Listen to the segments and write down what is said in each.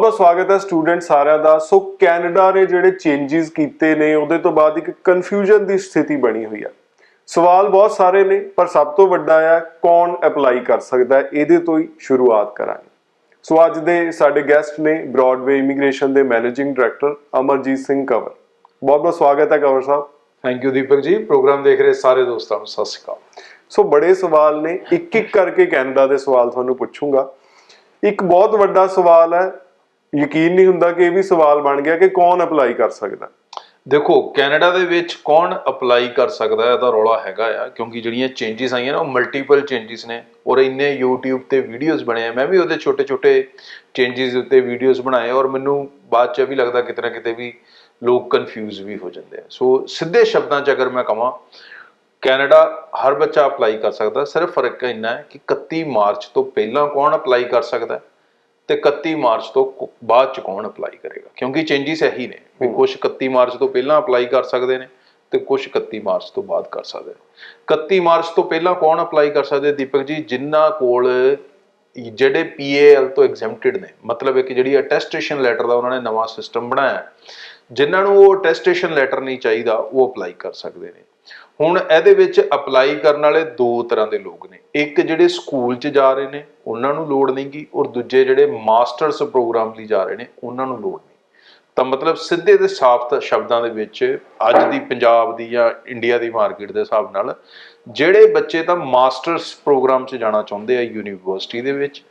ਬਹੁਤ ਸਵਾਗਤ ਹੈ ਸਟੂਡੈਂਟ ਸਾਰਿਆਂ ਦਾ। ਸੋ ਕੈਨੇਡਾ ਨੇ ਜਿਹੜੇ ਚੇਂਜਸ ਕੀਤੇ ਨੇ ਉਹਦੇ ਤੋਂ ਬਾਅਦ ਇੱਕ ਕਨਫਿਊਜ਼ਨ ਦੀ ਸਥਿਤੀ ਬਣੀ ਹੋਈ ਹੈ। ਸਵਾਲ ਬਹੁਤ ਸਾਰੇ ਨੇ ਪਰ ਸਭ ਤੋਂ ਵੱਡਾ ਹੈ ਕੌਣ ਅਪਲਾਈ ਕਰ ਸਕਦਾ ਹੈ? ਇਹਦੇ ਤੋਂ ਹੀ ਸ਼ੁਰੂਆਤ ਕਰਾਂਗੇ। ਸੋ ਅੱਜ ਦੇ ਸਾਡੇ ਗੈਸਟ ਨੇ ਬ੍ਰੌਡਵੇ ਇਮੀਗ੍ਰੇਸ਼ਨ ਦੇ ਮੈਨੇਜਿੰਗ ਡਾਇਰੈਕਟਰ ਅਮਰਜੀਤ ਸਿੰਘ ਕੰਵਰ। ਬਹੁਤ ਬਹੁਤ ਸਵਾਗਤ ਹੈ ਕੰਵਰ ਸਾਹਿਬ। Thank you Deepak ji. Programme ਦੇਖ ਰਹੇ ਸਾਰੇ ਦੋਸਤਾਂ ਨੂੰ ਸਤਿ ਸ਼੍ਰੀ ਅਕਾਲ। ਸੋ ਬੜੇ ਸਵਾਲ ਨੇ। ਇੱਕ ਇੱਕ ਕਰਕੇ ਕੈਨੇਡਾ ਦੇ ਸਵਾਲ ਤੁਹਾਨੂੰ ਪੁੱਛੂੰਗਾ। ਇੱਕ ਬਹੁਤ ਵੱਡਾ ਸਵਾਲ ਹੈ ਯਕੀਨ ਨਹੀਂ ਹੁੰਦਾ ਕਿ ਇਹ ਵੀ ਸਵਾਲ ਬਣ ਗਿਆ ਕਿ ਕੌਣ ਅਪਲਾਈ ਕਰ ਸਕਦਾ। ਦੇਖੋ, ਕੈਨੇਡਾ ਦੇ ਵਿੱਚ ਕੌਣ ਅਪਲਾਈ ਕਰ ਸਕਦਾ ਹੈ ਇਹਦਾ ਰੌਲਾ ਹੈਗਾ ਆ, ਕਿਉਂਕਿ ਜਿਹੜੀਆਂ ਚੇਂਜਸ ਆਈਆਂ ਨਾ, ਉਹ ਮਲਟੀਪਲ ਚੇਂਜਸ ਨੇ। ਔਰ ਇੰਨੇ YouTube ਤੇ ਵੀਡੀਓਜ਼ ਬਣੇ ਆ। ਮੈਂ ਵੀ ਉਹਦੇ ਛੋਟੇ ਛੋਟੇ ਚੇਂਜਸ ਉੱਤੇ ਵੀਡੀਓਜ਼ ਬਣਾਏ ਔਰ ਮੈਨੂੰ ਬਾਅਦ ਚ ਇਹ ਵੀ ਲੱਗਦਾ ਕਿਤੇ ਨਾ ਕਿਤੇ ਵੀ ਲੋਕ ਕਨਫਿਊਜ਼ ਵੀ ਹੋ ਜਾਂਦੇ ਆ। ਸੋ ਸਿੱਧੇ ਸ਼ਬਦਾਂ ਚ ਅਗਰ ਮੈਂ ਕਹਾਂ, ਕੈਨੇਡਾ ਹਰ ਬੱਚਾ ਅਪਲਾਈ ਕਰ ਸਕਦਾ। ਸਿਰਫ ਫ਼ਰਕ ਇੰਨਾ ਹੈ ਕਿ 31 ਮਾਰਚ ਤੋਂ ਪਹਿਲਾਂ ਕੌਣ ਅਪਲਾਈ ਕਰ ਸਕਦਾ ਹੈ। ਤੇ 31 ਮਾਰਚ ਤੋਂ ਬਾਅਦ ਚ ਕੌਣ ਅਪਲਾਈ ਕਰੇਗਾ? ਕਿਉਂਕਿ ਚੇਂਜਸ ਇਹੀ ਨੇ ਵੀ ਕੁਝ 31 ਮਾਰਚ ਤੋਂ ਪਹਿਲਾਂ ਅਪਲਾਈ ਕਰ ਸਕਦੇ ਨੇ ਤੇ ਕੁਝ 31 ਮਾਰਚ ਤੋਂ ਬਾਅਦ ਕਰ ਸਕਦੇ ਨੇ। 31 ਮਾਰਚ ਤੋਂ ਪਹਿਲਾਂ ਕੌਣ ਅਪਲਾਈ ਕਰ ਸਕਦੇ? ਦੀਪਕ ਜੀ ਜਿਨ੍ਹਾਂ ਕੋਲ ਜਿਹੜੇ ਪੀਏਐਲ ਤੋਂ ਐਗਜ਼ੈਂਪਟਡ ਨੇ ਮਤਲਬ ਹੈ ਕਿ ਜਿਹੜੀ ਅਟੈਸਟੇਸ਼ਨ ਲੈਟਰ ਦਾ ਉਹਨਾਂ ਨੇ ਨਵਾਂ ਸਿਸਟਮ ਬਣਾਇਆ ਜਿਨ੍ਹਾਂ ਨੂੰ ਉਹ ਅਟੈਸਟੇਸ਼ਨ ਲੈਟਰ ਨਹੀਂ ਚਾਹੀਦਾ ਉਹ ਅਪਲਾਈ ਕਰ ਸਕਦੇ ਨੇ। ਹੁਣ ਇਹਦੇ ਵਿੱਚ ਅਪਲਾਈ ਕਰਨ ਵਾਲੇ ਦੋ ਤਰ੍ਹਾਂ ਦੇ ਲੋਕ ਨੇ। ਇੱਕ ਜਿਹੜੇ ਸਕੂਲ 'ਚ ਜਾ ਰਹੇ ਨੇ, ਉਹਨਾਂ ਨੂੰ ਲੋੜ ਨਹੀਂਗੀ ਔਰ ਦੂਜੇ ਜਿਹੜੇ ਮਾਸਟਰਸ ਪ੍ਰੋਗਰਾਮ ਲਈ ਜਾ ਰਹੇ ਨੇ, ਉਹਨਾਂ ਨੂੰ ਲੋੜ ਨਹੀਂ। ਤਾਂ ਮਤਲਬ ਸਿੱਧੇ ਤੇ ਸਾਫ਼ ਸ਼ਬਦਾਂ ਦੇ ਵਿੱਚ ਅੱਜ ਦੀ ਪੰਜਾਬ ਦੀ ਜਾਂ ਇੰਡੀਆ ਦੀ ਮਾਰਕੀਟ ਦੇ ਹਿਸਾਬ ਨਾਲ ਜਿਹੜੇ ਬੱਚੇ ਤਾਂ ਮਾਸਟਰਸ ਪ੍ਰੋਗਰਾਮ 'ਚ ਜਾਣਾ ਚਾਹੁੰਦੇ ਆ ਯੂਨੀਵਰਸਿਟੀ ਦੇ ਵਿੱਚ,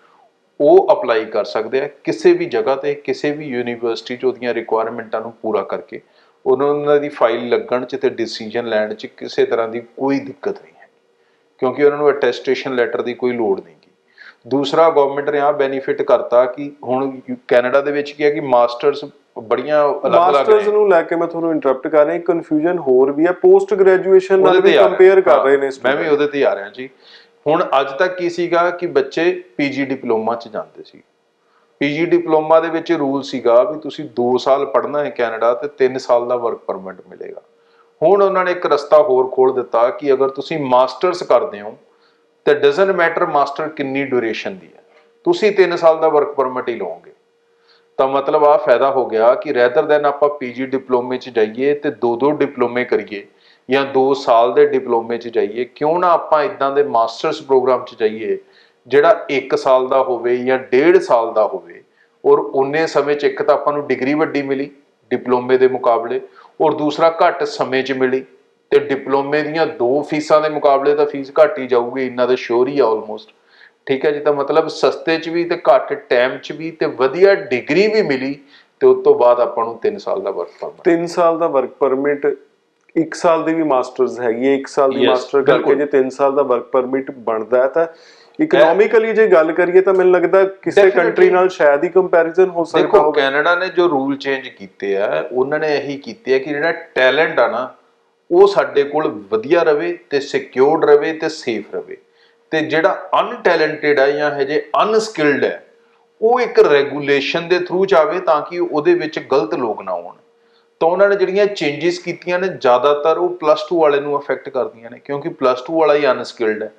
ਉਹ ਅਪਲਾਈ ਕਰ ਸਕਦੇ ਆ ਕਿਸੇ ਵੀ ਜਗ੍ਹਾ ਤੇ, ਕਿਸੇ ਵੀ ਯੂਨੀਵਰਸਿਟੀ 'ਚ ਉਹਦੀਆਂ ਰਿਕੁਆਇਰਮੈਂਟਾਂ ਨੂੰ ਪੂਰਾ ਕਰਕੇ। ਉਹਨਾਂ ਦੀ ਫਾਈਲ ਲੱਗਣ 'ਚ ਤੇ ਡਿਸੀਜਨ ਲੈਣ 'ਚ ਕਿਸੇ ਤਰ੍ਹਾਂ ਦੀ ਕੋਈ ਦਿੱਕਤ ਨਹੀਂ ਹੈ ਕਿਉਂਕਿ ਉਹਨਾਂ ਨੂੰ ਅਟੈਸਟੇਸ਼ਨ ਲੈਟਰ ਦੀ ਕੋਈ ਲੋੜ ਨਹੀਂ ਦੂਸਰਾ ਗਵਰਨਮੈਂਟ ਨੇ ਆ ਬੈਨੀਫਿਟ ਕਰਤਾ ਕਿ ਹੁਣ ਕੈਨੇਡਾ ਦੇ ਵਿੱਚ ਕੀ ਹੈ ਕਿ ਮਾਸਟਰਸ ਬੜੀਆਂ ਅਲੱਗ-ਅਲੱਗ ਮਾਸਟਰਸ ਨੇ ਲੈ ਕੇ ਮੈਂ ਤੁਹਾਨੂੰ ਇੰਟਰਰਪਟ ਕਰ ਰਿਹਾ ਕਨਫਿਊਜ਼ਨ ਹੋਰ ਵੀ ਹੈ। ਪੋਸਟ ਗ੍ਰੈਜੂਏਸ਼ਨ ਨਾਲ ਵੀ। ਕੰਪੇਅਰ ਕਰ ਰਹੇ ਨੇ ਮੈਂ ਵੀ ਉਹਦੇ ਤੇ ਆ ਰਿਹਾ ਜੀ। ਹੁਣ ਅੱਜ ਤੱਕ ਕੀ ਸੀਗਾ ਕਿ ਬੱਚੇ ਪੀਜੀ ਡਿਪਲੋਮਾ ਚ ਜਾਂਦੇ ਸੀ। ਪੀਜੀ ਡਿਪਲੋਮਾ ਦੇ ਵਿੱਚ ਰੂਲ ਸੀਗਾ ਵੀ ਤੁਸੀਂ 2 ਸਾਲ ਪੜ੍ਹਨਾ ਹੈ ਕੈਨੇਡਾ ਤੇ 3 ਸਾਲ ਦਾ ਵਰਕ ਪਰਮਿਟ ਮਿਲੇਗਾ। ਹੁਣ ਉਹਨਾਂ ਨੇ ਇੱਕ ਰਸਤਾ ਹੋਰ ਖੋਲ ਦਿੱਤਾ ਕਿ ਅਗਰ ਤੁਸੀਂ ਮਾਸਟਰਸ ਕਰਦੇ ਹੋ, ਤੇ ਡਸਨਟ ਮੈਟਰ ਮਾਸਟਰ ਕਿੰਨੀ ਡਿਊਰੇਸ਼ਨ ਦੀ ਹੈ, ਤੁਸੀਂ 3 ਸਾਲ ਦਾ ਵਰਕ ਪਰਮਿਟ ਹੀ ਲਓਗੇ। ਤਾਂ ਮਤਲਬ ਆ ਫਾਇਦਾ ਹੋ ਗਿਆ ਕਿ ਰੈਦਰ ਦੈਨ ਆਪਾਂ ਪੀਜੀ ਡਿਪਲੋਮੇ ਚ ਜਾਈਏ ਤੇ ਦੋ ਦੋ ਡਿਪਲੋਮੇ ਕਰੀਏ ਜਾਂ 2 ਸਾਲ ਦੇ ਡਿਪਲੋਮੇ ਚ ਜਾਈਏ, ਕਿਉਂ ਨਾ ਆਪਾਂ ਇਦਾਂ ਦੇ ਮਾਸਟਰਸ ਪ੍ਰੋਗਰਾਮ ਚ ਜਾਈਏ ਜਿਹੜਾ 1 ਸਾਲ ਦਾ ਹੋਵੇ ਜਾਂ 1.5 ਸਾਲ ਦਾ ਹੋਵੇ ਔਰ ਉਨੇ ਸਮੇਂ ਚ ਇੱਕ ਤਾਂ ਆਪਾਂ ਨੂੰ ਡਿਗਰੀ ਵੱਡੀ ਮਿਲੀ ਡਿਪਲੋਮੇ ਦੇ ਮੁਕਾਬਲੇ ਔਰ ਦੂਸਰਾ ਘੱਟ ਸਮੇਂ ਚ ਮਿਲੀ ਤੇ ਡਿਪਲੋਮੇ ਦੀਆਂ ਦੋ ਫੀਸਾਂ ਦੇ ਮੁਕਾਬਲੇ ਤਾਂ ਫੀਸ ਘੱਟ ਹੀ ਜਾਊਗੀ ਇੰਨਾ ਤਾਂ ਸ਼ੋਰ ਹੀ ਆ ਆਲਮੋਸਟ ਠੀਕ ਹੈ ਜੀ ਤਾਂ ਮਤਲਬ ਸਸਤੇ ਚ ਵੀ ਤੇ ਘੱਟ ਟਾਈਮ ਚ ਵੀ ਤੇ ਵਧੀਆ ਡਿਗਰੀ ਵੀ ਮਿਲੀ ਤੇ ਉਸ ਤੋਂ ਬਾਅਦ ਆਪਾਂ ਨੂੰ 3 ਸਾਲ ਦਾ ਵਰਕ ਪਰਮਿਟ 3 ਸਾਲ ਦਾ ਵਰਕ ਪਰਮਿਟ 1 ਸਾਲ ਦੀ ਵੀ ਮਾਸਟਰਸ ਹੈਗੀ ਹੈ 1 ਸਾਲ ਦੀ ਮਾਸਟਰ ਕਰਕੇ। ਜੇ 3 ਸਾਲ ਦਾ ਵਰਕ ਪਰਮਿਟ ਬਣਦਾ ਹੈ ਤਾਂ ਇਕਨੋਮਿਕਲੀ ਜੇ ਗੱਲ ਕਰੀਏ ਤਾਂ ਮੈਨੂੰ ਲੱਗਦਾ ਕਿਸੇ. ਕੰਟਰੀ ਨਾਲ ਸ਼ਾਇਦ ਹੀ ਕੰਪੈਰੀਜ਼ਨ ਹੋ ਸਕਦਾ ਦੇਖੋ ਹੋਵੇ। ਕੈਨੇਡਾ ਨੇ ਜੋ ਰੂਲ ਚੇਂਜ ਕੀਤੇ ਆ ਉਹਨਾਂ ਨੇ ਇਹੀ ਕੀਤੇ ਆ ਕਿ ਜਿਹੜਾ ਟੈਲੈਂਟ ਆ ਨਾ ਉਹ ਸਾਡੇ ਕੋਲ ਵਧੀਆ ਰਵੇ ਤੇ ਸਿਕਿਉਰਡ ਰਵੇ ਤੇ ਸੇਫ ਰਵੇ। ਤੇ ਜਿਹੜਾ ਅਨਟੈਲੈਂਟਡ ਆ ਜਾਂ ਹਜੇ ਅਨਸਕਿਲਡ ਹੈ ਉਹ ਇੱਕ ਰੈਗੂਲੇਸ਼ਨ ਦੇ ਥਰੂ ਜਾਵੇ ਤਾਂ ਕਿ ਉਹਦੇ ਵਿੱਚ ਗਲਤ ਲੋਕ ਨਾ ਆਉਣ ਤਾਂ ਉਹਨਾਂ ਨੇ ਜਿਹੜੀਆਂ ਚੇਂਜਸ ਕੀਤੀਆਂ ਨੇ ਜ਼ਿਆਦਾਤਰ ਉਹ ਪਲੱਸ 2 ਵਾਲੇ ਨੂੰ ਅਫੈਕਟ ਕਰਦੀਆਂ ਨੇ ਕਿਉਂਕਿ ਪਲੱਸ 2 ਵਾਲਾ ਹੀ ਅਨਸਕਿਲਡ ਹੈ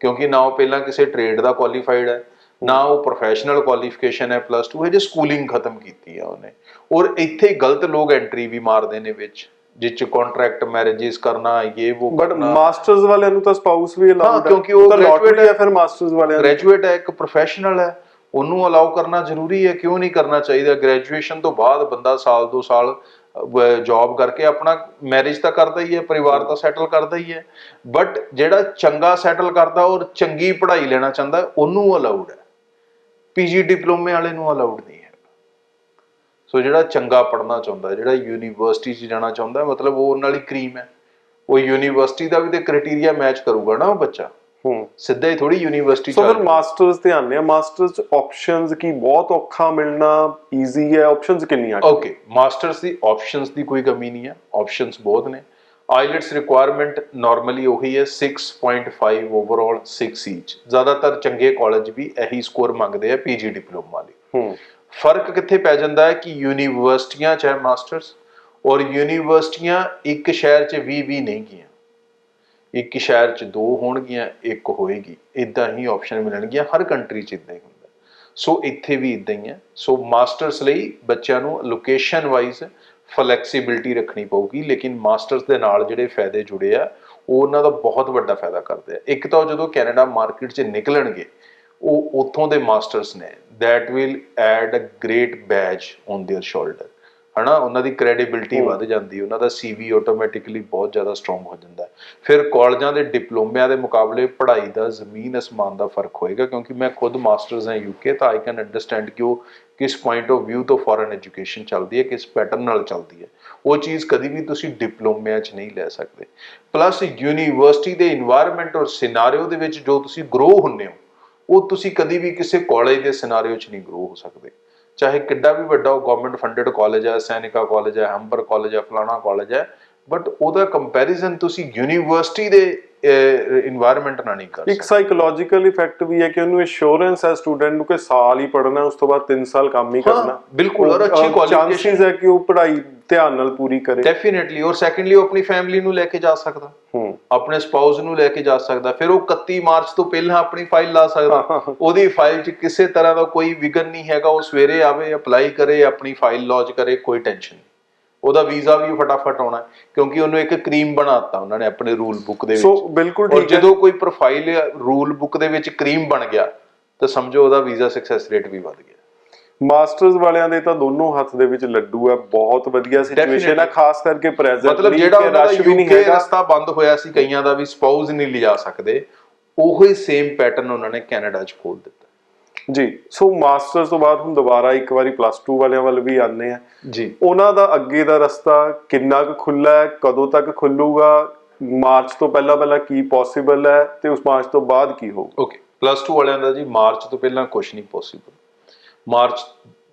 ਕਿਉਂਕਿ ਨਾ ਉਹ ਪਹਿਲਾਂ ਕਿਸੇ ਟ੍ਰੇਡ ਦਾ ਕੁਆਲੀਫਾਈਡ ਹੈ ਨਾ ਉਹ ਪ੍ਰੋਫੈਸ਼ਨਲ ਕੁਆਲੀਫਿਕੇਸ਼ਨ ਹੈ ਪਲੱਸ 2 ਹੈ ਜੇ ਸਕੂਲਿੰਗ ਖਤਮ ਕੀਤੀ ਆ ਉਹਨੇ। ਔਰ ਇੱਥੇ ਗਲਤ ਲੋਕ ਐਂਟਰੀ ਵੀ ਮਾਰਦੇ ਨੇ ਵਿੱਚ ਜਿਸ ਚ ਕੰਟਰੈਕਟ ਮੈਰਿਜਸ ਕਰਨਾ ਇਹ ਉਹ ਬਟ ਮਾਸਟਰਸ ਵਾਲਿਆਂ ਨੂੰ ਤਾਂ ਸਪਾਊਸ ਵੀ ਅਲਾਉਡ ਹੈ ਕਿਉਂਕਿ ਉਹ lottery ਹੈ। ਫਿਰ ਮਾਸਟਰਸ ਵਾਲਿਆਂ ਗ੍ਰੈਜੂਏਟ ਹੈ ਇੱਕ ਪ੍ਰੋਫੈਸ਼ਨਲ ਹੈ ਉਹਨੂੰ ਅਲਾਉ ਕਰਨਾ ਜ਼ਰੂਰੀ ਹੈ ਕਿਉਂ ਨਹੀਂ ਕਰਨਾ ਚਾਹੀਦਾ? ਗ੍ਰੈਜੂਏਸ਼ਨ ਤੋਂ ਬਾਅਦ ਬੰਦਾ ਸਾਲ ਦੋ ਸਾਲ ਜੌਬ ਕਰਕੇ ਆਪਣਾ ਮੈਰਿਜ ਤਾਂ ਕਰਦਾ ਹੀ ਹੈ, ਪਰਿਵਾਰ ਤਾਂ ਸੈਟਲ ਕਰਦਾ ਹੀ ਹੈ। ਬਟ ਜਿਹੜਾ ਚੰਗਾ ਸੈਟਲ ਕਰਦਾ, ਔਰ ਚੰਗੀ ਪੜ੍ਹਾਈ ਲੈਣਾ ਚਾਹੁੰਦਾ, ਉਹਨੂੰ ਅਲਾਉਡ ਹੈ। ਪੀਜੀ ਡਿਪਲੋਮੇ ਵਾਲੇ ਨੂੰ ਅਲਾਉਡ ਨਹੀਂ ਹੈ। ਸੋ ਜਿਹੜਾ ਚੰਗਾ ਪੜ੍ਹਨਾ ਚਾਹੁੰਦਾ, ਜਿਹੜਾ ਯੂਨੀਵਰਸਿਟੀ 'ਚ ਜਾਣਾ ਚਾਹੁੰਦਾ, ਮਤਲਬ ਉਹ ਉਹਨਾਂ ਲਈ ਕਰੀਮ ਹੈ। ਉਹ ਯੂਨੀਵਰਸਿਟੀ ਦਾ ਵੀ ਤੇ ਕ੍ਰਾਈਟੇਰੀਆ ਮੈਚ ਕਰੂਗਾ ਨਾ ਉਹ ਬੱਚਾ। ਹੂੰ। ਸਿੱਧਾ ਹੀ ਥੋੜੀ ਯੂਨੀਵਰਸਿਟੀ ਸੋ ਫਿਰ ਮਾਸਟਰਸ ਤੇ ਆਉਂਦੇ ਆ ਮਾਸਟਰਸ ਚ ਆਪਸ਼ਨਸ ਕੀ? ਬਹੁਤ ਔਖਾ ਮਿਲਣਾ ਈਜ਼ੀ ਹੈ। ਆਪਸ਼ਨਸ ਕਿੰਨੀਆਂ? ਓਕੇ ਮਾਸਟਰਸ ਦੀ ਆਪਸ਼ਨਸ ਦੀ ਕੋਈ ਕਮੀ ਨਹੀਂ ਹੈ। ਆਪਸ਼ਨਸ ਬਹੁਤ ਨੇ। ਆਈਲੈਟਸ ਰਿਕੁਆਇਰਮੈਂਟ ਨਾਰਮਲੀ ਉਹੀ ਹੈ। 6.5 ਓਵਰਆਲ 6 ਈਚ ਜ਼ਿਆਦਾਤਰ ਚੰਗੇ ਕਾਲਜ ਵੀ ਇਹੀ ਸਕੋਰ ਮੰਗਦੇ ਆ ਪੀਜੀ ਡਿਪਲੋਮਾ ਲਈ। ਹੂੰ। ਫ਼ਰਕ ਕਿੱਥੇ ਪੈ ਜਾਂਦਾ ਹੈ? ਕਿ ਯੂਨੀਵਰਸਿਟੀਆਂ ਚ ਹੈ ਮਾਸਟਰਸ ਔਰ ਯੂਨੀਵਰਸਿਟੀਆਂ ਇੱਕ ਸ਼ਹਿਰ 'ਚ 20 20 ਨਹੀਂ ਗੀਆਂ ਇੱਕ ਸ਼ਹਿਰ 'ਚ ਦੋ ਹੋਣਗੀਆਂ, ਇੱਕ ਹੋਏਗੀ। ਇਦਾਂ ਹੀ ਆਪਸ਼ਨ ਮਿਲਣਗੀਆਂ, ਹਰ ਕੰਟਰੀ 'ਚ ਇਦਾਂ ਹੀ ਹੁੰਦਾ। ਸੋ ਇੱਥੇ ਵੀ ਇਦਾਂ ਹੀ ਹੈ ਸੋ ਮਾਸਟਰਸ ਲਈ ਬੱਚਿਆਂ ਨੂੰ ਲੋਕੇਸ਼ਨ ਵਾਈਜ਼ ਫਲੈਕਸੀਬਿਲਟੀ ਰੱਖਣੀ ਪਊਗੀ, ਲੇਕਿਨ ਮਾਸਟਰਸ ਦੇ ਨਾਲ ਜਿਹੜੇ ਫਾਇਦੇ ਜੁੜੇ ਆ, ਉਹ ਉਹਨਾਂ ਦਾ ਬਹੁਤ ਵੱਡਾ ਫਾਇਦਾ ਕਰਦੇ ਆ। ਇੱਕ ਤਾਂ ਉਹ ਜਦੋਂ ਕੈਨੇਡਾ ਮਾਰਕੀਟ 'ਚ ਨਿਕਲਣਗੇ, ਉਹ ਉੱਥੋਂ ਦੇ ਮਾਸਟਰਸ ਨੇ। That will add a great badge on their shoulder ਹਨਾ ਉਹਨਾਂ ਦੀ ਕ੍ਰੈਡੀਬਿਲਟੀ ਵੱਧ ਜਾਂਦੀ ਉਹਨਾਂ ਦਾ ਸੀਵੀ ਆਟੋਮੈਟਿਕਲੀ ਬਹੁਤ ਜ਼ਿਆਦਾ ਸਟਰੋਂਗ ਹੋ ਜਾਂਦਾ ਫਿਰ ਕਾਲਜਾਂ ਦੇ ਡਿਪਲੋਮਿਆਂ ਦੇ ਮੁਕਾਬਲੇ ਪੜ੍ਹਾਈ ਦਾ ਜ਼ਮੀਨ ਅਸਮਾਨ ਦਾ ਫ਼ਰਕ ਹੋਏਗਾ ਕਿਉਂਕਿ ਮੈਂ ਖੁਦ ਮਾਸਟਰਸ ਹਾਂ ਯੂਕੇ ਤਾਂ ਆਈ ਕੈਨ ਅੰਡਰਸਟੈਂਡ ਕਿ ਉਹ ਕਿਸ ਪੁਆਇੰਟ ਆਫ ਵਿਊ ਤੋਂ ਫੋਰਨ ਐਜੂਕੇਸ਼ਨ ਚੱਲਦੀ ਹੈ ਕਿਸ ਪੈਟਰਨ ਨਾਲ ਚੱਲਦੀ ਹੈ। ਉਹ ਚੀਜ਼ ਕਦੀ ਵੀ ਤੁਸੀਂ ਡਿਪਲੋਮਿਆਂ 'ਚ ਨਹੀਂ ਲੈ ਸਕਦੇ। ਪਲੱਸ ਯੂਨੀਵਰਸਿਟੀ ਦੇ এনवायरमेंट ਔਰ ਸਿਨੈਰੀਓ ਦੇ ਵਿੱਚ ਜੋ ਤੁਸੀਂ ਗਰੋ ਹੁੰਨੇ ਹੋ ਉਹ ਤੁਸੀਂ ਕਦੀ ਵੀ ਕਿਸੇ ਕਾਲਜ ਦੇ ਸਿਨੈਰੀਓ 'ਚ ਨਹੀਂ ਗਰੋ ਹੋ ਸਕਦੇ। ਚਾਹੇ ਕਿੱਡਾ ਵੀ ਵੱਡਾ ਉਹ ਗਵਰਨਮੈਂਟ ਫੰਡਡ ਕਾਲਜ ਹੈ ਸੈਨਿਕਾ ਕਾਲਜ ਹੈ ਹੰਬਰ ਕਾਲਜ ਹੈ ਫਲਾਣਾ ਕਾਲਜ ਹੈ ਬਟ ਉਹਦਾ ਕੰਪੈਰੀਜ਼ਨ ਤੁਸੀਂ ਯੂਨੀਵਰਸਿਟੀ ਦੇ এনवायरमेंट ਨਾਲ ਨਹੀਂ ਕਰ ਸਕਦੇ। ਇੱਕ ਸਾਈਕੋਲੋਜੀਕਲ ਇਫੈਕਟ ਵੀ ਹੈ ਕਿ ਉਹਨੂੰ ਐਸ਼ੋਰੈਂਸ ਹੈ ਸਟੂਡੈਂਟ ਨੂੰ ਕਿ ਸਾਲ ਹੀ ਪੜ੍ਹਨਾ ਉਸ ਤੋਂ ਬਾਅਦ 3 ਸਾਲ ਕੰਮ ਹੀ ਕਰਨਾ। ਬਿਲਕੁਲ ਔਰ ਅੱਛੀ ਕੁਆਲੀਫਿਕੇਸ਼ਨ ਹੈ ਕਿ ਉਹ ਪੜ੍ਹਾਈ ਧਿਆਨ ਨਾਲ ਪੂਰੀ ਕਰੇ। ਡੈਫੀਨਿਟਲੀ ਔਰ ਸੈਕੰਡਲੀ ਉਹ ਆਪਣੀ ਫੈਮਿਲੀ ਨੂੰ ਲੈ ਕੇ ਜਾ ਸਕਦਾ। ਹੂੰ। ਆਪਣੇ ਸਪਾਊਸ ਨੂੰ ਲੈ ਕੇ ਜਾ ਸਕਦਾ। ਫਿਰ ਉਹ 31 ਮਾਰਚ ਤੋਂ ਪਹਿਲਾਂ ਆਪਣੀ ਫਾਈਲ ਲਾ ਸਕਦਾ। ਉਹਦੀ ਫਾਈਲ 'ਚ ਕਿਸੇ ਤਰ੍ਹਾਂ ਦਾ ਕੋਈ ਵਿਗਨ ਨਹੀਂ ਹੈਗਾ। ਉਹ ਸਵੇਰੇ ਆਵੇ ਅਪਲਾਈ ਕਰੇ ਆਪਣੀ ਫਾਈਲ ਲੌਂਚ ਕਰੇ ਕੋਈ ਟੈਨਸ਼ਨ ਨਹੀਂ। ਉਹਦਾ ਵੀਜ਼ਾ ਵੀ ਫਟਾਫਟ ਆਉਣਾ ਕਿਉਂਕਿ ਉਹਨੂੰ ਇੱਕ ਕਰੀਮ ਬਣਾਤਾ ਉਹਨਾਂ ਨੇ ਆਪਣੇ ਰੂਲ ਬੁੱਕ ਦੇ ਸੋ ਵਿੱਚ। ਬਿਲਕੁਲ ਔਰ ਠੀਕ ਹੈ। ਜਦੋਂ ਕੋਈ ਪ੍ਰੋਫਾਈਲ ਰੂਲ ਬੁੱਕ ਦੇ ਵਿੱਚ ਕਰੀਮ ਬਣ ਗਿਆ ਤਾਂ ਸਮਝੋ ਉਹਦਾ ਵੀਜ਼ਾ ਸਕਸੈਸ ਰੇਟ ਵੀ ਵੱਧ ਗਿਆ। ਮਾਸਟਰਸ ਵਾਲਿਆਂ ਦੇ ਤਾਂ ਦੋਨੋਂ ਹੱਥ ਦੇ ਵਿੱਚ ਲੱਡੂ ਹੈ ਬਹੁਤ ਵਧੀਆ ਸਿਚੁਏਸ਼ਨ ਹੈ. ਖਾਸ ਕਰਕੇ ਪ੍ਰੈਜ਼ੈਂਟ ਮਤਲਬ ਜਿਹੜਾ ਉਹਨਾਂ ਦਾ ਯੂਕੇ ਰਸਤਾ ਬੰਦ ਹੋਇਆ ਸੀ ਕਈਆਂ ਦਾ ਵੀ ਸਪਾਊਸ ਨਹੀਂ ਲਿਜਾ ਸਕਦੇ ਉਹੀ ਸੇਮ ਪੈਟਰਨ ਉਹਨਾਂ ਨੇ ਕੈਨੇਡਾ 'ਚ ਖੋਲ ਦਿੱਤਾ। ਜੀ ਸੋ ਮਾਸਟਰਸ ਤੋਂ ਬਾਅਦ ਹੁਣ ਦੁਬਾਰਾ ਇੱਕ ਵਾਰੀ ਪਲੱਸ 2 ਵਾਲਿਆਂ ਵੱਲ ਵੀ ਆਨੇ ਆ। ਜੀ। ਉਹਨਾਂ ਦਾ ਅੱਗੇ ਦਾ ਰਸਤਾ ਕਿੰਨਾ ਕੁ ਖੁੱਲਾ ਹੈ ਕਦੋਂ ਤੱਕ ਖੁੱਲੂਗਾ ਮਾਰਚ ਤੋਂ ਪਹਿਲਾਂ ਪਹਿਲਾਂ ਕੀ ਪੋਸੀਬਲ ਹੈ ਤੇ ਉਸ ਮਾਰਚ ਤੋਂ ਬਾਅਦ ਕੀ ਹੋਊਗਾ ਓਕੇ ਪਲੱਸ 2 ਵਾਲਿਆਂ ਦਾ ਜੀ ਮਾਰਚ ਤੋਂ ਪਹਿਲਾਂ ਕੁਝ ਨਹੀਂ ਪੋਸੀਬਲ ਮਾਰਚ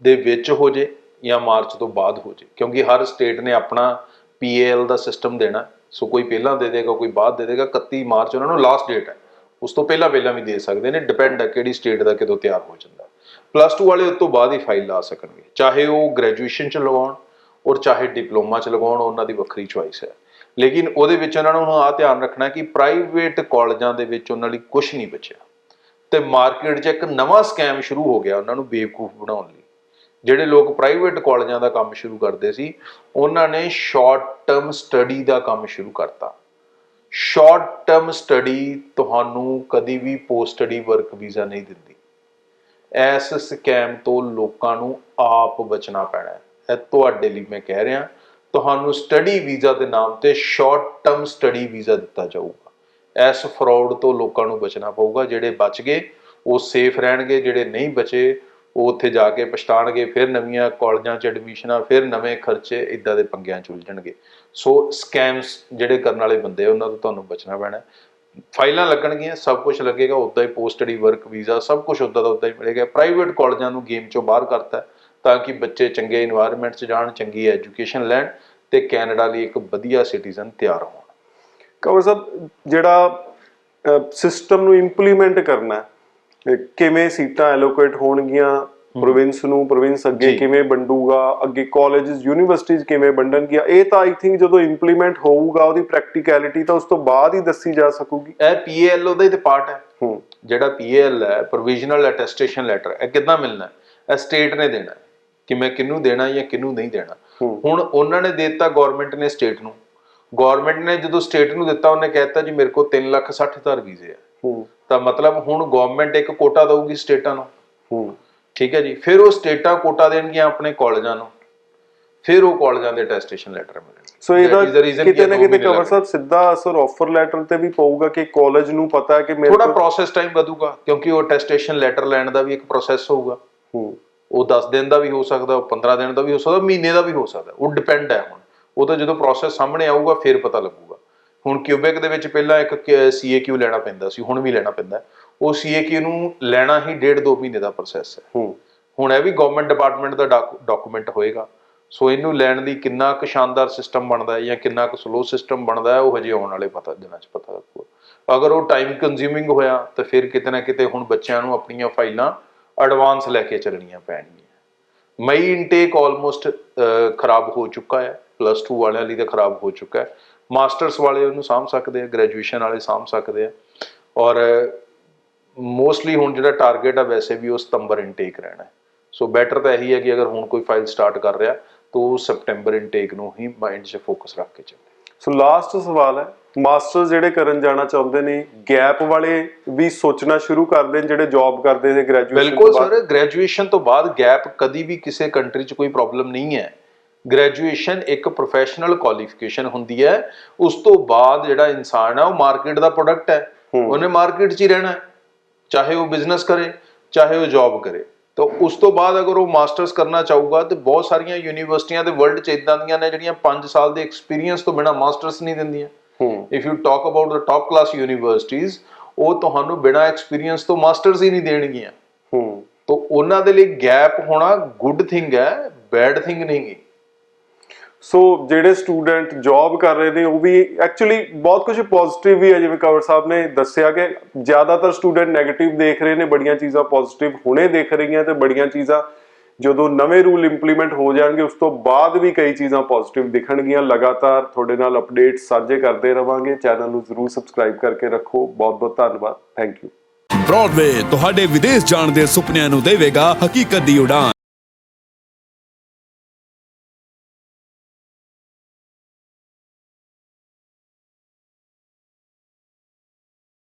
ਦੇ ਵਿੱਚ ਹੋ ਜੇ ਜਾਂ ਮਾਰਚ ਤੋਂ ਬਾਅਦ ਹੋ ਜੇ। ਕਿਉਂਕਿ ਹਰ ਸਟੇਟ ਨੇ ਆਪਣਾ ਪੀਏਐਲ ਦਾ ਸਿਸਟਮ ਦੇਣਾ। ਸੋ ਕੋਈ ਪਹਿਲਾਂ ਦੇ ਦੇਗਾ, ਕੋਈ ਬਾਅਦ ਦੇ ਦੇਗਾ 31 ਮਾਰਚ ਉਹਨਾਂ ਨੂੰ ਲਾਸਟ ਡੇਟ ਹੈ। ਉਸ ਤੋਂ ਪਹਿਲਾਂ ਪਹਿਲਾਂ ਵੀ ਦੇ ਸਕਦੇ ਨੇ ਡਿਪੈਂਡ ਹੈ ਕਿਹੜੀ ਸਟੇਟ ਦਾ ਕਿਦੋਂ ਤਿਆਰ ਹੋ ਜਾਂਦਾ ਪਲੱਸ 2 ਵਾਲੇ ਉਸ ਤੋਂ ਬਾਅਦ ਹੀ ਫਾਈਲ ਲਾ ਸਕਣਗੇ। ਚਾਹੇ ਉਹ ਗ੍ਰੈਜੂਏਸ਼ਨ ਚ ਲਗਾਉਣ ਔਰ ਚਾਹੇ ਡਿਪਲੋਮਾ ਚ ਲਗਾਉਣ, ਉਹਨਾਂ ਦੀ ਵੱਖਰੀ ਚੁਆਇਸ ਹੈ। ਲੇਕਿਨ ਉਹਦੇ ਵਿੱਚ ਉਹਨਾਂ ਨੂੰ ਆਹ ਧਿਆਨ ਰੱਖਣਾ ਕਿ ਪ੍ਰਾਈਵੇਟ ਕਾਲਜਾਂ ਦੇ ਵਿੱਚ ਉਹਨਾਂ ਲਈ ਕੁਝ ਨਹੀਂ ਬਚਿਆ। ਤੇ ਮਾਰਕੀਟ 'ਚ ਇੱਕ ਨਵਾਂ ਸਕੈਮ ਸ਼ੁਰੂ ਹੋ ਗਿਆ ਉਹਨਾਂ ਨੂੰ ਬੇਵਕੂਫ ਬਣਾਉਣ ਲਈ। ਜਿਹੜੇ ਲੋਕ ਪ੍ਰਾਈਵੇਟ ਕਾਲਜਾਂ ਦਾ ਕੰਮ ਸ਼ੁਰੂ ਕਰਦੇ ਸੀ, ਉਹਨਾਂ ਨੇ ਸ਼ਾਰਟ ਟਰਮ ਸਟੱਡੀ ਦਾ ਕੰਮ ਸ਼ੁਰੂ ਕਰਤਾ। ਸ਼ਾਰਟ ਟਰਮ ਸਟੱਡੀ ਤੁਹਾਨੂੰ ਕਦੀ ਵੀ ਪੋਸਟ ਸਟੱਡੀ ਵਰਕ ਵੀਜ਼ਾ ਨਹੀਂ ਦਿੰਦੀ। ਇਸ ਸਕੈਮ ਤੋਂ ਲੋਕਾਂ ਨੂੰ ਆਪ ਬਚਣਾ ਪੈਣਾ ਹੈ। ਇਹ ਤੁਹਾਡੇ ਲਈ ਮੈਂ ਕਹਿ ਰਿਹਾ, ਤੁਹਾਨੂੰ ਸਟੱਡੀ ਵੀਜ਼ਾ ਦੇ ਨਾਮ ਤੇ ਸ਼ਾਰਟ ਟਰਮ ਸਟੱਡੀ ਵੀਜ਼ਾ ਦਿੱਤਾ ਜਾਊਗਾ। ਇਸ ਫਰਾਡ ਤੋਂ ਲੋਕਾਂ ਨੂੰ ਬਚਣਾ ਪਊਗਾ, ਜਿਹੜੇ ਬਚ ਗਏ ਉਹ ਸੇਫ ਰਹਿਣਗੇ, ਜਿਹੜੇ ਨਹੀਂ ਬਚੇ ਉਹ ਉੱਥੇ ਜਾ ਕੇ ਪਛਤਾਣਗੇ, ਫਿਰ ਨਵੀਆਂ ਕਾਲਜਾਂ 'ਚ ਐਡਮਿਸ਼ਨਾਂ ਫਿਰ ਨਵੇਂ ਖਰਚੇ ਇਦਾਂ ਦੇ ਪੰਗਿਆਂ 'ਚ ਉਲਝਣਗੇ। ਸੋ ਸਕੈਮਸ ਜਿਹੜੇ ਕਰਨ ਵਾਲੇ ਬੰਦੇ ਉਹਨਾਂ ਤੋਂ ਤੁਹਾਨੂੰ ਬਚਣਾ ਪੈਣਾ। ਫਾਈਲਾਂ ਲੱਗਣਗੀਆਂ, ਸਭ ਕੁਝ ਲੱਗੇਗਾ, ਉਦਾਂ ਹੀ ਪੋਸਟ ਸਟੱਡੀ ਵਰਕ ਵੀਜ਼ਾ ਸਭ ਕੁਝ ਉਦਾਂ ਦਾ ਉਦਾਂ ਹੀ ਮਿਲੇਗਾ। ਪ੍ਰਾਈਵੇਟ ਕਾਲਜਾਂ ਨੂੰ ਗੇਮ 'ਚੋਂ ਬਾਹਰ ਕਰਤਾ ਤਾਂ ਕਿ ਬੱਚੇ ਚੰਗੇ এনवायरमेंट 'ਚ ਜਾਣ, ਚੰਗੀ ਐਜੂਕੇਸ਼ਨ ਲੈਣ ਤੇ ਕੈਨੇਡਾ ਲਈ ਇੱਕ ਵਧੀਆ ਸਿਟੀਜ਼ਨ ਤਿਆਰ ਹੋਣ। ਕਵਰ ਸਾਹਿਬ ਜਿਹੜਾ ਸਿਸਟਮ ਨੂੰ ਇੰਪਲੀਮੈਂਟ ਕਰਨਾ ਕਿਵੇਂ ਸੀਟਾਂ ਐਲੋਕੇਟ ਹੋਣਗੀਆਂ ਪ੍ਰੋਵਿੰਸ ਨੂੰ ਪ੍ਰੋਵਿੰਸ ਅੱਗੇ। ਕਿਵੇਂ ਵੰਡੂਗਾ ਅੱਗੇ ਕਾਲਜਸ ਯੂਨੀਵਰਸਿਟੀਜ਼ ਕਿਵੇਂ ਵੰਡਣਗੀਆਂ ਇਹ ਤਾਂ ਆਈ ਥਿੰਕ ਜਦੋਂ ਇੰਪਲੀਮੈਂਟ ਹੋਊਗਾ ਉਹਦੀ ਪ੍ਰੈਕਟੀਕੈਲਿਟੀ ਤਾਂ ਉਸ ਤੋਂ ਬਾਅਦ ਹੀ ਦੱਸੀ ਜਾ ਸਕੂਗੀ। ਇਹ ਪੀਏਐਲ ਉਹਦਾ ਹੀ ਤੇ ਪਾਰਟ ਹੈ। ਹੂੰ। ਜਿਹੜਾ ਪੀਏਐਲ ਹੈ ਪ੍ਰੋਵੀਜ਼ਨਲ ਅਟੈਸਟੇਸ਼ਨ ਲੈਟਰ ਇਹ ਕਿੱਦਾਂ ਮਿਲਣਾ ਹੈ? ਇਹ ਸਟੇਟ ਨੇ ਦੇਣਾ ਕਿ ਮੈਂ ਕਿਹਨੂੰ ਦੇਣਾ ਜਾਂ ਕਿਹਨੂੰ ਨਹੀਂ ਦੇਣਾ। ਹੁਣ ਉਹਨਾਂ ਨੇ ਦੇ ਦਿੱਤਾ ਗਵਰਨਮੈਂਟ ਨੇ ਸਟੇਟ ਨੂੰ। ਗਵਰਨਮੈਂਟ ਨੇ ਜਦੋਂ ਸਟੇਟ ਨੂੰ ਦਿੱਤਾ ਉਹਨੇ ਕਹਿਤਾ ਜੀ ਮੇਰੇ ਕੋਲ 3 ਲੱਖ 60 ਹਜ਼ਾਰ ਵੀਜ਼ੇ ਆ। ਹੂੰ। ਤਾਂ ਮਤਲਬ ਹੁਣ ਗਵਰਨਮੈਂਟ ਇੱਕ ਕੋਟਾ ਦਊਗੀ ਸਟੇਟਾਂ ਨੂੰ। ਹੂੰ। ਠੀਕ ਹੈ ਜੀ। ਫਿਰ ਉਹ ਸਟੇਟਾਂ ਕੋਟਾ ਦੇਣਗੀਆਂ ਆਪਣੇ ਕਾਲਜਾਂ ਨੂੰ। ਫਿਰ ਉਹ ਕਾਲਜਾਂ ਦੇ ਅਟੈਸਟੇਸ਼ਨ ਲੈਟਰ ਮਿਲਣਗੇ। ਸੋ ਇਹਦਾ ਕਿਤੇ ਨਾ ਕਿਤੇ ਕਵਰ ਸਾਹਿਬ ਸਿੱਧਾ ਅਸਰ ਆਫਰ ਲੈਟਰ ਤੇ ਵੀ ਪਊਗਾ ਕਿ ਕਾਲਜ ਨੂੰ ਪਤਾ ਹੈ ਕਿ ਮੇਰੇ ਥੋੜਾ ਪ੍ਰੋਸੈਸ ਟਾਈਮ ਵਧੂਗਾ ਕਿਉਂਕਿ ਉਹ ਅਟੈਸਟੇਸ਼ਨ ਲੈਟਰ ਲੈਣ ਦਾ ਵੀ ਇੱਕ ਪ੍ਰੋਸੈਸ ਹੋਊਗਾ। ਹੂੰ। ਉਹ 10 ਦਿਨ ਦਾ ਵੀ ਹੋ ਸਕਦਾ ਉਹ 15 ਦਿਨ ਦਾ ਵੀ ਹੋ ਸਕਦਾ ਮਹੀਨੇ ਦਾ ਵੀ ਹੋ ਸਕਦਾ। ਉਹ ਡਿਪੈਂਡ ਹੈ ਹੁਣ। ਉਹ ਤਾਂ ਜਦੋਂ ਪ੍ਰੋਸੈਸ ਸਾਹਮਣੇ ਆਊਗਾ ਫਿਰ ਪਤਾ ਲੱਗੂਗਾ। ਹੁਣ ਕਿਊਬੈਕ ਦੇ ਵਿੱਚ ਪਹਿਲਾਂ ਇੱਕ ਸੀਏਕਿਊ ਲੈਣਾ ਪੈਂਦਾ ਸੀ ਹੁਣ ਵੀ ਲੈਣਾ ਪੈਂਦਾ। ਉਹ ਸੀਏਕਿਊ ਨੂੰ ਲੈਣਾ ਹੀ ਡੇਢ ਦੋ ਮਹੀਨੇ ਦਾ ਪ੍ਰੋਸੈਸ ਹੈ। ਹੁਣ ਇਹ ਵੀ ਗਵਰਨਮੈਂਟ ਡਿਪਾਰਟਮੈਂਟ ਦਾ ਡਾਕੂਮੈਂਟ ਹੋਏਗਾ। ਸੋ ਇਹਨੂੰ ਲੈਣ ਲਈ ਕਿੰਨਾ ਕੁ ਸ਼ਾਨਦਾਰ ਸਿਸਟਮ ਬਣਦਾ ਹੈ ਜਾਂ ਕਿੰਨਾ ਕੁ ਸਲੋ ਸਿਸਟਮ ਬਣਦਾ ਹੈ ਉਹ ਹਜੇ ਆਉਣ ਵਾਲੇ ਪਤਾ ਦਿਨਾਂ 'ਚ ਪਤਾ ਲੱਗੂਗਾ। ਅਗਰ ਉਹ ਟਾਈਮ ਕੰਜ਼ਿਊਮਿੰਗ ਹੋਇਆ ਤਾਂ ਫਿਰ ਕਿਤੇ ਨਾ ਕਿਤੇ ਹੁਣ ਬੱਚਿਆਂ ਨੂੰ ਆਪਣੀਆਂ ਫਾਈਲਾਂ ਐਡਵਾਂਸ ਲੈ ਕੇ ਚੱਲਣੀਆਂ ਪੈਣਗੀਆਂ। ਮਈ ਇਨਟੇਕ ਆਲਮੋਸਟ ਖਰਾਬ ਹੋ ਚੁੱਕਾ ਹੈ। ਪਲੱਸ 2 ਵਾਲਿਆਂ ਲਈ ਤਾਂ ਖਰਾਬ ਹੋ ਚੁੱਕਾ ਹੈ। ਮਾਸਟਰਸ ਵਾਲੇ ਉਹਨੂੰ ਸਾਂਭ ਸਕਦੇ ਆ ਗ੍ਰੈਜੂਏਸ਼ਨ ਵਾਲੇ ਸਾਂਭ ਸਕਦੇ ਆ। ਔਰ ਮੋਸਟਲੀ ਹੁਣ ਜਿਹੜਾ ਟਾਰਗੇਟ ਆ ਵੈਸੇ ਵੀ ਉਹ ਸਤੰਬਰ ਇਨਟੇਕ ਰਹਿਣਾ ਸੋ ਬੈਟਰ ਤਾਂ ਇਹੀ ਹੈ ਕਿ ਅਗਰ ਹੁਣ ਕੋਈ ਫਾਈਲ ਸਟਾਰਟ ਕਰ ਰਿਹਾ ਤਾਂ ਸਪਟੈਂਬਰ ਇਨਟੇਕ ਨੂੰ ਹੀ ਮਾਈਂਡ 'ਚ ਫੋਕਸ ਰੱਖ ਕੇ ਚੱਲੇ। ਸੋ ਲਾਸਟ ਸਵਾਲ ਹੈ ਮਾਸਟਰਸ ਜਿਹੜੇ ਕਰਨ ਜਾਣਾ ਚਾਹੁੰਦੇ ਨੇ ਗੈਪ ਵਾਲੇ ਵੀ ਸੋਚਣਾ ਸ਼ੁਰੂ ਕਰਦੇ ਨੇ ਜਿਹੜੇ ਜੌਬ ਕਰਦੇ ਨੇ ਗ੍ਰੈਜੂਏਸ਼ਨ ਬਿਲਕੁਲ ਸਰ ਗ੍ਰੈਜੂਏਸ਼ਨ ਤੋਂ ਬਾਅਦ ਗੈਪ ਕਦੀ ਵੀ ਕਿਸੇ ਕੰਟਰੀ 'ਚ ਕੋਈ ਪ੍ਰੋਬਲਮ ਨਹੀਂ ਹੈ। ਗ੍ਰੈਜੂਏਸ਼ਨ ਇੱਕ ਪ੍ਰੋਫੈਸ਼ਨਲ ਕੁਆਲੀਫਿਕੇਸ਼ਨ ਹੁੰਦੀ ਹੈ। ਉਸ ਤੋਂ ਬਾਅਦ ਜਿਹੜਾ ਇਨਸਾਨ ਹੈ ਉਹ ਮਾਰਕੀਟ ਦਾ ਪ੍ਰੋਡਕਟ ਹੈ। ਉਹਨੇ ਮਾਰਕੀਟ 'ਚ ਹੀ ਰਹਿਣਾ ਹੈ। ਚਾਹੇ ਉਹ ਬਿਜ਼ਨਸ ਕਰੇ ਚਾਹੇ ਉਹ ਜੌਬ ਕਰੇ। ਤਾਂ ਉਸ ਤੋਂ ਬਾਅਦ ਅਗਰ ਉਹ ਮਾਸਟਰਸ ਕਰਨਾ ਚਾਹੂਗਾ ਤੇ ਬਹੁਤ ਸਾਰੀਆਂ ਯੂਨੀਵਰਸਿਟੀਆਂ ਦੇ ਵਰਲਡ 'ਚ ਇਦਾਂ ਦੀਆਂ ਨੇ ਜਿਹੜੀਆਂ 5 ਸਾਲ ਦੇ ਐਕਸਪੀਰੀਅੰਸ ਤੋਂ ਬਿਨਾ ਮਾਸਟਰਸ ਨਹੀਂ ਦਿੰਦੀਆਂ। If you talk about the top class universities ਉਹ ਤੁਹਾਨੂੰ ਬਿਨਾ ਐਕਸਪੀਰੀਅੰਸ ਤੋਂ ਮਾਸਟਰਸ ਹੀ ਨਹੀਂ ਦੇਣਗੀਆਂ। ਹੂੰ। ਤਾਂ ਉਹਨਾਂ ਦੇ ਲਈ ਗੈਪ ਹੋਣਾ ਗੁੱਡ ਥਿੰਗ ਹੈ ਬੈਡ ਥਿੰਗ ਨਹੀਂ ਹੈ ਸੋ ਜਿਹੜੇ ਸਟੂਡੈਂਟ ਜੌਬ ਕਰ ਰਹੇ ਨੇ, ਉਹ ਵੀ ਐਕਚੁਅਲੀ ਬਹੁਤ ਕੁਝ ਪੋਜ਼ਿਟਿਵ ਵੀ ਹੈ, ਜਿਵੇਂ ਕਵਰ ਸਾਹਿਬ ਨੇ ਦੱਸਿਆ ਕਿ ਜ਼ਿਆਦਾਤਰ ਸਟੂਡੈਂਟ 네ਗੇਟਿਵ ਦੇਖ ਰਹੇ ਨੇ, ਬੜੀਆਂ ਚੀਜ਼ਾਂ ਪੋਜ਼ਿਟਿਵ ਹੁਣੇ ਦੇਖ ਰਹੀਆਂ ਤੇ ਬੜੀਆਂ ਚੀਜ਼ਾਂ ਜਦੋਂ ਨਵੇਂ ਰੂਲ ਇੰਪਲੀਮੈਂਟ ਹੋ ਜਾਣਗੇ, ਉਸ ਤੋਂ ਬਾਅਦ ਵੀ ਕਈ ਚੀਜ਼ਾਂ ਪੋਜ਼ਿਟਿਵ ਦਿਖਣਗੀਆਂ। ਲਗਾਤਾਰ ਤੁਹਾਡੇ ਨਾਲ ਅਪਡੇਟ ਸਾਂਝੇ ਕਰਦੇ ਰਵਾਂਗੇ। ਚੈਨਲ ਨੂੰ ਜ਼ਰੂਰ ਸਬਸਕ੍ਰਾਈਬ ਕਰਕੇ ਰੱਖੋ। ਬਹੁਤ ਬਹੁਤ ਧੰਨਵਾਦ। ਥੈਂਕ ਯੂ ਬ੍ਰੌਡਵੇ ਤੁਹਾਡੇ ਵਿਦੇਸ਼ ਜਾਣ ਦੇ ਸੁਪਨਿਆਂ ਨੂੰ ਦੇਵੇਗਾ ਹਕੀਕਤ ਦੀ ਉਡਾਨ।